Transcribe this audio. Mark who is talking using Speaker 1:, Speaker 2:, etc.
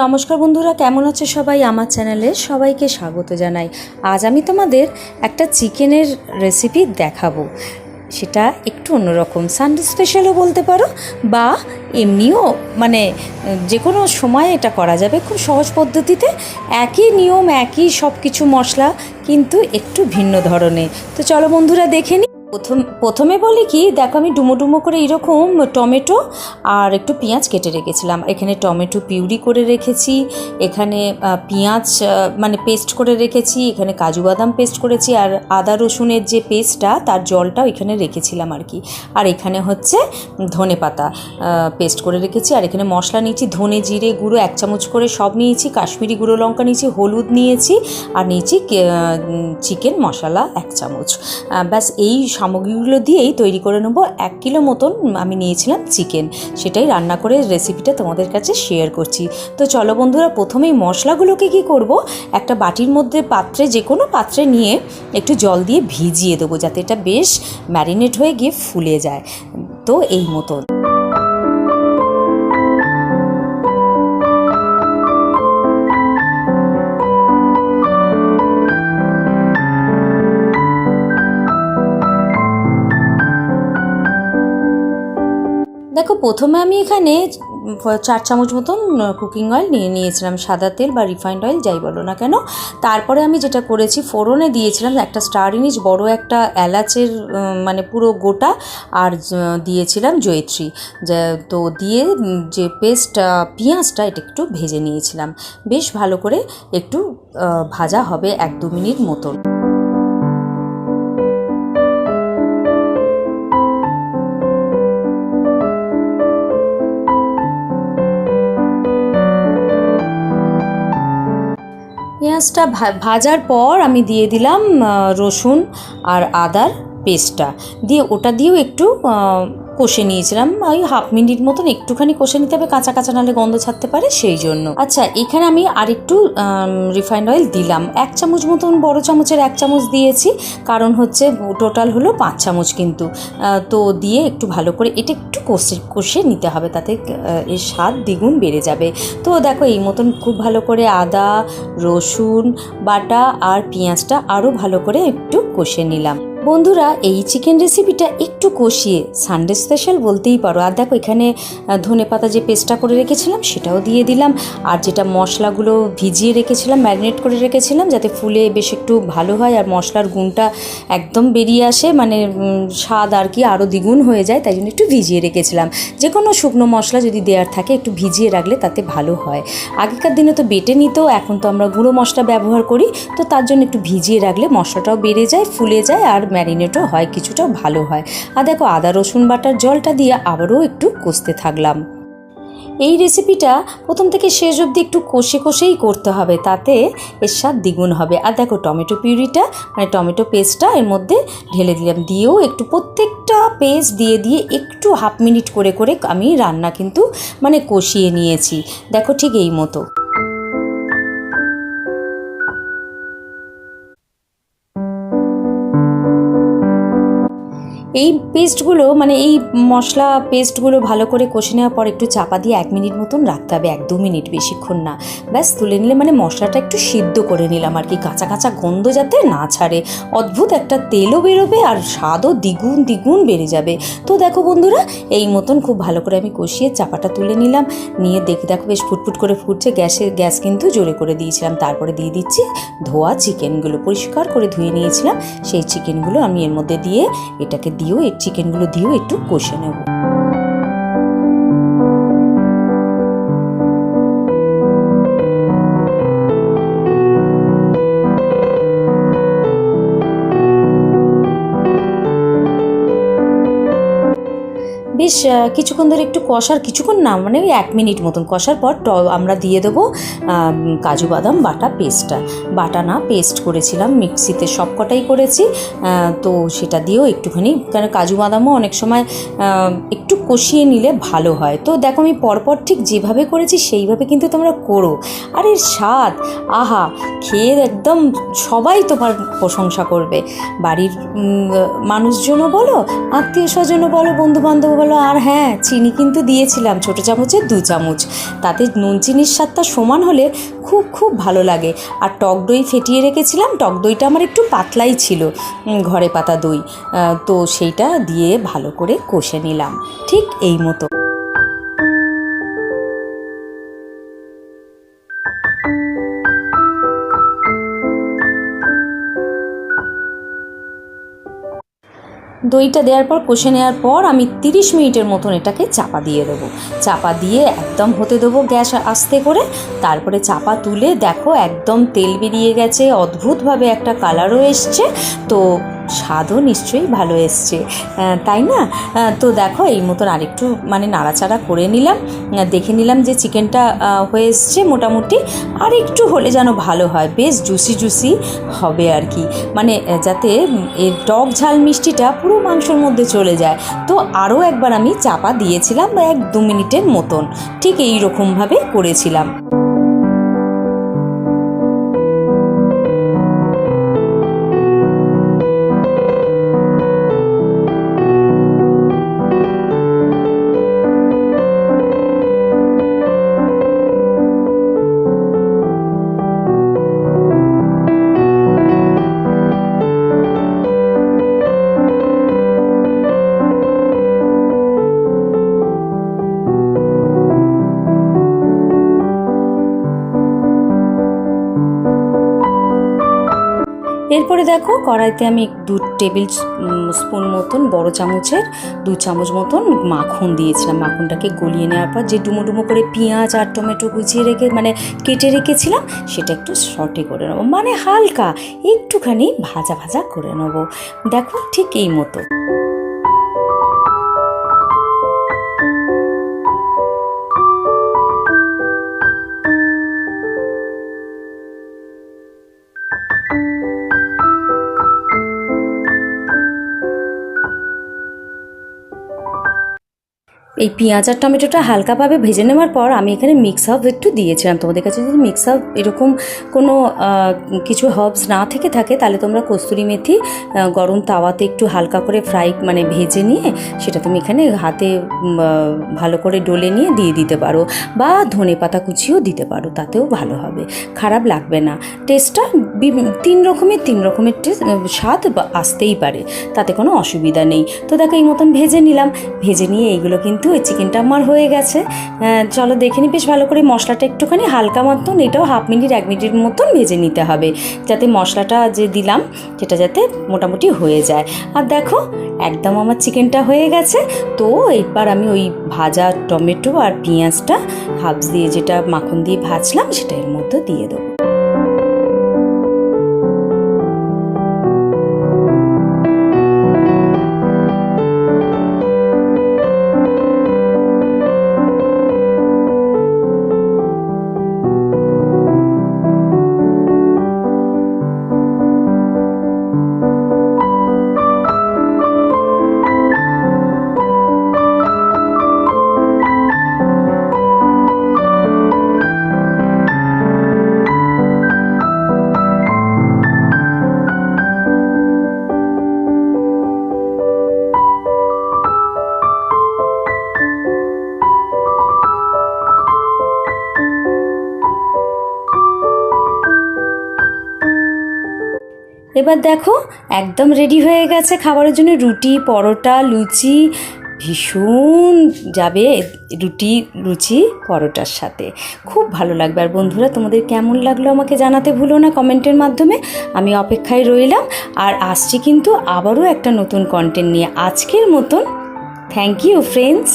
Speaker 1: নমস্কার বন্ধুরা, কেমন আছে সবাই? আমার চ্যানেলে সবাইকে স্বাগত জানাই। আজ আমি তোমাদের একটা চিকেনের রেসিপি দেখাবো। সেটা একটু অন্যরকম। সানডে স্পেশালও বলতে পারো বা এমনিও মানে যে কোনো সময় এটা করা যাবে। খুব সহজ পদ্ধতিতে একই নিয়ম, একই সব কিছু মশলা, কিন্তু একটু ভিন্ন ধরনের। তো চলো বন্ধুরা, দেখে নিই প্রথম, প্রথমে বলি কি, দেখো আমি ডুমো ডুমো করে এরকম টমেটো আর একটু পেঁয়াজ কেটে রেখেছিলাম। এখানে টমেটো পিউরি করে রেখেছি, এখানে পেঁয়াজ মানে পেস্ট করে রেখেছি, এখানে কাজু বাদাম পেস্ট করেছি আর আদা রসুনের যে পেস্টটা, তার জলটাও এখানে রেখেছিলাম আর কি। আর এখানে হচ্ছে ধনে পাতা পেস্ট করে রেখেছি। আর এখানে মশলা নিয়েছি, ধনে জিরে গুঁড়ো এক চামচ করে সব নিয়েছি, কাশ্মীরি গুঁড়ো লঙ্কা নিয়েছি, হলুদ নিয়েছি, আর নিয়েছি চিকেন মশলা এক চামচ। ব্যাস এই সামগ্রীগুলো দিয়েই তৈরি করে নেব। এক কিলো মতন আমি নিয়েছিলাম চিকেন। সেটাই রান্না করে রেসিপিটা তোমাদের কাছে শেয়ার করছি। তো চলো বন্ধুরা, প্রথমেই মশলাগুলোকে কি করব? একটা বাটির মধ্যে পাত্রে যে কোনো পাত্রে নিয়ে একটু জল দিয়ে ভিজিয়ে দেবো যাতে এটা বেশ ম্যারিনেট হয়ে গিয়ে ফুলে যায়। তো এই মতন। দেখো, প্রথমে আমি এখানে চার চামচ মতন কুকিং অয়েল নিয়ে নিয়েছিলাম। সাদা তেল বা রিফাইন্ড অয়েল যাই বলো না কেন। তারপরে আমি যেটা করেছি, ফোড়নে দিয়েছিলাম একটা স্টার ইনিশ বড় একটা এলাচের মানে পুরো গোটা, আর দিয়েছিলাম জয়ত্রী। তো দিয়ে যে পেস্ট পেঁয়াজটা, এটা একটু ভেজে নিয়েছিলাম। বেশ ভালো করে একটু ভাজা হবে এক দু মিনিট মতন। পেঁয়াজটা ভাজার পর আমি দিয়ে দিলাম রসুন আর আদার পেস্টটা। দিয়ে ওটা দিয়েও একটু কষে নিয়েছিলাম। ওই হাফ মিনিট মতন একটুখানি কষে নিতে হবে, কাঁচা কাঁচা নালে গন্ধ ছাড়তে পারে, সেই জন্য। আচ্ছা এখানে আমি আরেকটু রিফাইন্ড অয়েল দিলাম। এক চামচ মতন, বড় চামচের এক চামচ দিয়েছি। কারণ হচ্ছে টোটাল হলো পাঁচ চামচ কিন্তু। তো দিয়ে একটু ভালো করে এটা একটু কষে কষে নিতে হবে, তাতে এর স্বাদ দ্বিগুণ বেড়ে যাবে। তো দেখো, এই মতন খুব ভালো করে আদা, রসুন, বাটা আর পেঁয়াজটা আরও ভালো করে একটু কষে নিলাম। বন্ধুরা, এই চিকেন রেসিপিটা একটু কষিয়ে সানডে স্পেশাল বলতেই পারো। আর দেখো, এখানে ধনে পাতা যে পেস্টটা করে রেখেছিলাম, সেটাও দিয়ে দিলাম। আর যেটা মশলাগুলো ভিজিয়ে রেখেছিলাম ম্যারিনেট করে রেখেছিলাম, যাতে ফুলে বেশ একটু ভালো হয় আর মশলার গুণটা একদম বেরিয়ে আসে মানে স্বাদ আর কি আরও দ্বিগুণ হয়ে যায়, তাই জন্য একটু ভিজিয়ে রেখেছিলাম। যে কোনো শুকনো মশলা যদি দেওয়ার থাকে, একটু ভিজিয়ে রাখলে তাতে ভালো হয়। আগেকার দিনে তো বেটে নিত, এখন তো আমরা গুঁড়ো মশলা ব্যবহার করি, তো তার জন্য একটু ভিজিয়ে রাখলে মশলাটাও বেড়ে যায়, ফুলে যায় আর ম্যারিনেটও হয় কিছুটা ভালো হয়। আর দেখো, আদা, রসুন বাটার জলটা দিয়ে আবারও একটু কষতে থাকলাম। এই রেসিপিটা প্রথম থেকে শেষ অবধি একটু কষে কষেই করতে হবে, তাতে এর স্বাদ দ্বিগুণ হবে। আর দেখো, টমেটো পিউরিটা মানে টমেটো পেস্টটা এর মধ্যে ঢেলে দিলাম। দিয়েও একটু প্রত্যেকটা পেস্ট দিয়ে দিয়ে একটু হাফ মিনিট করে করে আমি রান্না কিন্তু মানে কষিয়ে নিয়েছি। দেখো ঠিক এই মতো। এই পেস্টগুলো মানে এই মশলা পেস্টগুলো ভালো করে কষে নেওয়ার পর একটু চাপা দিয়ে এক মিনিট মতন রাখতে হবে, এক দু মিনিট বেশিক্ষণ না। ব্যাস, তুলে নিলে মানে মশলাটা একটু সিদ্ধ করে নিলাম আর কি, কাঁচা কাঁচা গন্ধ যাতে না ছাড়ে। অদ্ভুত একটা তেলও বেরোবে আর স্বাদও দ্বিগুণ দ্বিগুণ বেড়ে যাবে। তো দেখো বন্ধুরা, এই মতন খুব ভালো করে আমি কষিয়ে চাপাটা তুলে নিলাম। নিয়ে দেখে, দেখো বেশ ফুটফুট করে ফুটছে গ্যাসের গ্যাস কিন্তু জোরে করে দিয়েছিলাম। তারপরে দিয়ে দিচ্ছি ধোয়া চিকেনগুলো, পরিষ্কার করে ধুয়ে নিয়েছিলাম। সেই চিকেনগুলো আমি এর মধ্যে দিয়ে এটাকে দিয়েও এই চিকেনগুলো দিয়েও একটু কষে নেব। বেশ কিছুক্ষণ ধরে একটু কষার, কিছুক্ষণ না মানে ওই এক মিনিট মতন কষার পর ট আমরা দিয়ে দেবো কাজু বাদাম, বাটা পেস্টটা বাটা না, পেস্ট করেছিলাম মিক্সিতে সব কটাই করেছি তো সেটা দিয়েও একটুখানি কারণ কাজু বাদামও অনেক সময় একটু কষিয়ে নিলে ভালো হয়। তো দেখো আমি পরপর ঠিক যেভাবে করেছি, সেইভাবে কিন্তু তোমরা করো। আর এর স্বাদ, আহা, খেয়ে একদম সবাই তোমার প্রশংসা করবে। বাড়ির মানুষজনও বলো আত্মীয় স্বজনও বলো বন্ধু বান্ধব বলো হলো আর হ্যাঁ চিনি কিন্তু দিয়েছিলাম, ছোটো চামচে দু চামচ। তাতে নুন চিনির স্বাদটা সমান হলে খুব খুব ভালো লাগে। আর টক দই ফেটিয়ে রেখেছিলাম, টক দইটা আমার একটু পাতলাই ছিল ঘরে পাতা দই। তো সেইটা দিয়ে ভালো করে কষে নিলাম, ঠিক এই মতো। দইটা দেওয়ার পর, কষে নেওয়ার পর আমি তিরিশ মিনিটের মতন এটাকে চাপা দিয়ে দেবো। চাপা দিয়ে একদম হতে দেবো গ্যাস আস্তে করে। তারপরে চাপা তুলে দেখো একদম তেল বেরিয়ে গেছে, অদ্ভুতভাবে একটা কালারও এসছে। তো স্বাদও নিশ্চয়ই ভালো এসছে। তাই না? তো দেখো, এই মতন আরেকটু মানে নাড়াচাড়া করে নিলাম। দেখে নিলাম যে চিকেনটা হয়ে এসছে মোটামুটি। আর একটু হলে যেন ভালো হয়। বেশ জুসি জুসি হবে আর কি। মানে যাতে এর টক ঝাল মিষ্টিটা পুরো মাংসর মধ্যে চলে যায়। তো আরও একবার আমি চাপা দিয়েছিলাম এক দু মিনিটের মতন। ঠিক এই রকমভাবে করেছিলাম। এরপরে দেখো কড়াইতে আমি দু টেবিল স্পুন মতন বড় চামচের, দু চামচ মতন মাখন দিয়েছিলাম। মাখনটাকে গলিয়ে নেওয়ার পর যে ডুমো ডুমো করে পেঁয়াজ আর টমেটো গুছিয়ে রেখে মানে কেটে রেখেছিলাম, সেটা একটু শর্টে করে নেব। মানে হালকা, একটুখানি ভাজা ভাজা করে নেব। দেখো ঠিক এই মতো। এই পেঁয়াজ আর টমেটোটা হালকাভাবে ভেজে নেওয়ার পর আমি এখানে মিক্স হাব একটু দিয়েছিলাম। তোমাদের কাছে যদি মিক্স হাব এরকম কোনো কিছু হার্বস না থেকে থাকে, তাহলে তোমরা কস্তুরি মেথি গরম তাওয়াতে একটু হালকা করে ফ্রাই মানে ভেজে নিয়ে সেটা তুমি এখানে হাতে ভালো করে ডলে নিয়ে দিয়ে দিতে পারো বা ধনে পাতা কুচিও দিতে পারো, তাতেও ভালো হবে। খারাপ লাগবে না। টেস্টটা তিন রকমের তিন রকমের টেস্ট স্বাদ আসতেই পারে, তাতে কোনো অসুবিধা নেই। তো দেখো এই মতন ভেজে নিলাম। ভেজে নিয়ে এইগুলো কিন্তু এই চিকেনটা আমার হয়ে গেছে। চলো দেখে নি, বেশ ভালো করে মশলাটা একটুখানি হালকা মতন, এটাও হাফ মিনিট, এক মিনিটের মতন ভেজে নিতে হবে। যাতে মশলাটা যে দিলাম, সেটা যাতে মোটামুটি হয়ে যায়। আর দেখো, একদম আমার চিকেনটা হয়ে গেছে। তো এবার আমি ওই ভাজা টমেটো আর পেঁয়াজটা হাফস দিয়ে যেটা মাখন দিয়ে ভাজলাম, সেটা এর মধ্যে দিয়ে দেবো। এবার দেখো, একদম রেডি হয়ে গেছে খাবারের জন্য। রুটি, পরোটা, লুচি, ভীষণ যাবে রুটি, লুচি, পরোটার সাথে। খুব ভালো লাগবে। আর বন্ধুরা, তোমাদের কেমন লাগল আমাকে জানাতে ভুলো না কমেন্টের মাধ্যমে। আমি অপেক্ষায় রইলাম। আর আসছি কিন্তু আবারও একটা নতুন কন্টেন্ট নিয়ে। আজকের মতন থ্যাংক ইউ ফ্রেন্ডস